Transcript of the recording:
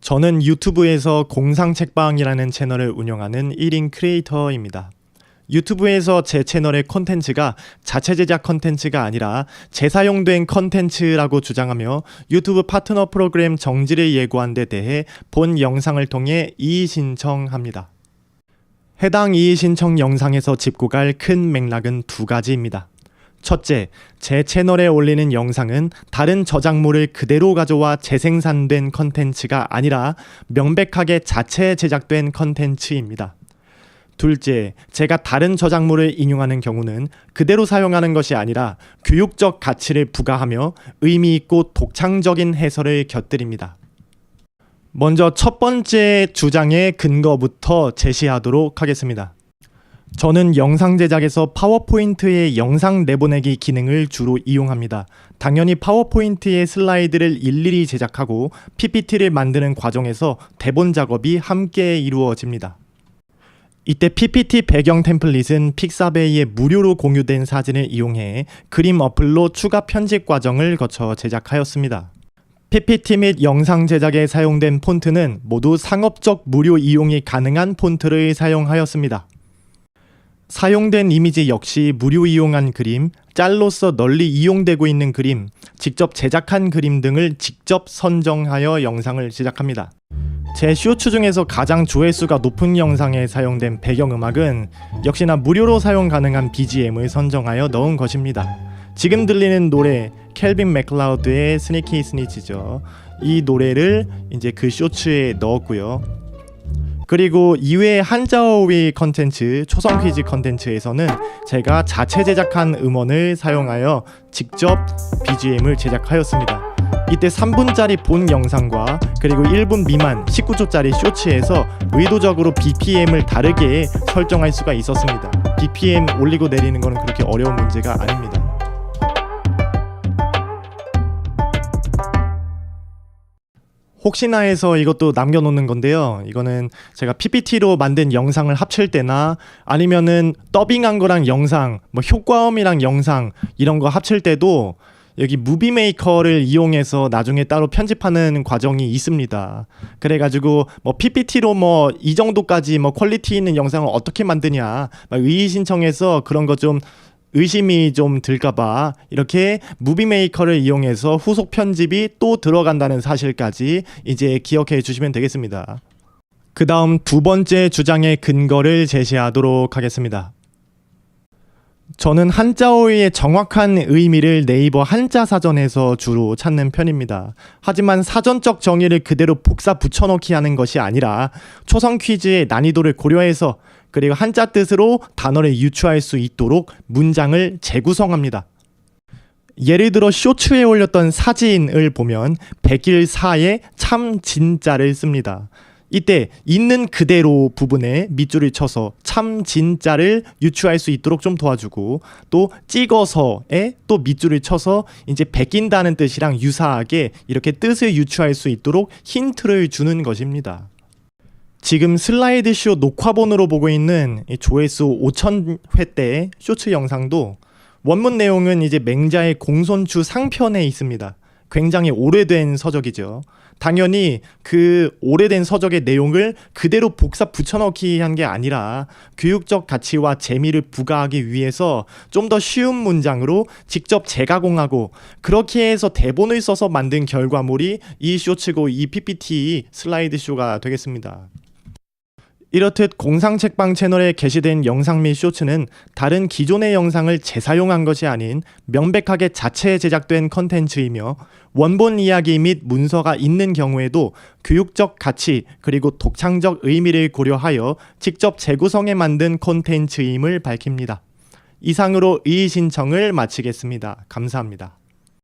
저는 유튜브에서 공상책방이라는 채널을 운영하는 1인 크리에이터입니다. 유튜브에서 제 채널의 컨텐츠가 자체 제작 컨텐츠가 아니라 재사용된 컨텐츠라고 주장하며 유튜브 파트너 프로그램 정지를 예고한 데 대해 본 영상을 통해 이의 신청합니다. 해당 이의 신청 영상에서 짚고 갈 큰 맥락은 두 가지입니다. 첫째, 제 채널에 올리는 영상은 다른 저작물을 그대로 가져와 재생산된 컨텐츠가 아니라 명백하게 자체 제작된 컨텐츠입니다. 둘째, 제가 다른 저작물을 인용하는 경우는 그대로 사용하는 것이 아니라 교육적 가치를 부과하며 의미 있고 독창적인 해설을 곁들입니다. 먼저 첫 번째 주장의 근거부터 제시하도록 하겠습니다. 저는 영상 제작에서 파워포인트의 영상 내보내기 기능을 주로 이용합니다. 당연히 파워포인트의 슬라이드를 일일이 제작하고 PPT를 만드는 과정에서 대본 작업이 함께 이루어집니다. 이때 PPT 배경 템플릿은 픽사베이에 무료로 공유된 사진을 이용해 그림 어플로 추가 편집 과정을 거쳐 제작하였습니다. PPT 및 영상 제작에 사용된 폰트는 모두 상업적 무료 이용이 가능한 폰트를 사용하였습니다. 사용된 이미지 역시 무료 이용한 그림, 짤로서 널리 이용되고 있는 그림, 직접 제작한 그림 등을 직접 선정하여 영상을 제작합니다. 제 쇼츠 중에서 가장 조회수가 높은 영상에 사용된 배경음악은 역시나 무료로 사용 가능한 BGM을 선정하여 넣은 것입니다. 지금 들리는 노래 켈빈 맥클라우드의 스니키 스니치죠. 이 노래를 이제 그 쇼츠에 넣었고요. 그리고 이외의 한자어휘 컨텐츠, 초성 퀴즈 컨텐츠에서는 제가 자체 제작한 음원을 사용하여 직접 BGM을 제작하였습니다. 이때 3분짜리 본 영상과 그리고 1분 미만 19초짜리 쇼츠에서 의도적으로 BPM을 다르게 설정할 수가 있었습니다. BPM 올리고 내리는 것은 그렇게 어려운 문제가 아닙니다. 혹시나 해서 이것도 남겨놓는 건데요. 이거는 제가 PPT로 만든 영상을 합칠 때나 아니면은 더빙한 거랑 영상, 뭐 효과음이랑 영상 이런 거 합칠 때도 여기 무비 메이커를 이용해서 나중에 따로 편집하는 과정이 있습니다. 그래가지고 뭐 PPT로 뭐 이 정도까지 뭐 퀄리티 있는 영상을 어떻게 만드냐 막 의의 신청해서 그런 거좀 의심이 좀 들까봐 이렇게 무비 메이커를 이용해서 후속 편집이 또 들어간다는 사실까지 이제 기억해 주시면 되겠습니다. 그 다음 두 번째 주장의 근거를 제시하도록 하겠습니다. 저는 한자어의 정확한 의미를 네이버 한자 사전에서 주로 찾는 편입니다. 하지만 사전적 정의를 그대로 복사 붙여넣기 하는 것이 아니라 초성 퀴즈의 난이도를 고려해서 그리고 한자 뜻으로 단어를 유추할 수 있도록 문장을 재구성합니다. 예를 들어 쇼츠에 올렸던 사진을 보면 백일사에 참 진짜를 씁니다. 이때 있는 그대로 부분에 밑줄을 쳐서 참 진짜를 유추할 수 있도록 좀 도와주고 또 찍어서에 또 밑줄을 쳐서 이제 베낀다는 뜻이랑 유사하게 이렇게 뜻을 유추할 수 있도록 힌트를 주는 것입니다. 지금 슬라이드쇼 녹화본으로 보고 있는 이 조회수 5,000회 때 쇼츠 영상도 원문 내용은 이제 맹자의 공손추 상편에 있습니다. 굉장히 오래된 서적이죠. 당연히 그 오래된 서적의 내용을 그대로 복사 붙여넣기 한 게 아니라 교육적 가치와 재미를 부과하기 위해서 좀 더 쉬운 문장으로 직접 재가공하고 그렇게 해서 대본을 써서 만든 결과물이 이 쇼츠고 이 PPT 슬라이드 쇼가 되겠습니다. 이렇듯 공상책방 채널에 게시된 영상 및 쇼츠는 다른 기존의 영상을 재사용한 것이 아닌 명백하게 자체 제작된 컨텐츠이며 원본 이야기 및 문서가 있는 경우에도 교육적 가치 그리고 독창적 의미를 고려하여 직접 재구성해 만든 콘텐츠임을 밝힙니다. 이상으로 이의 신청을 마치겠습니다. 감사합니다.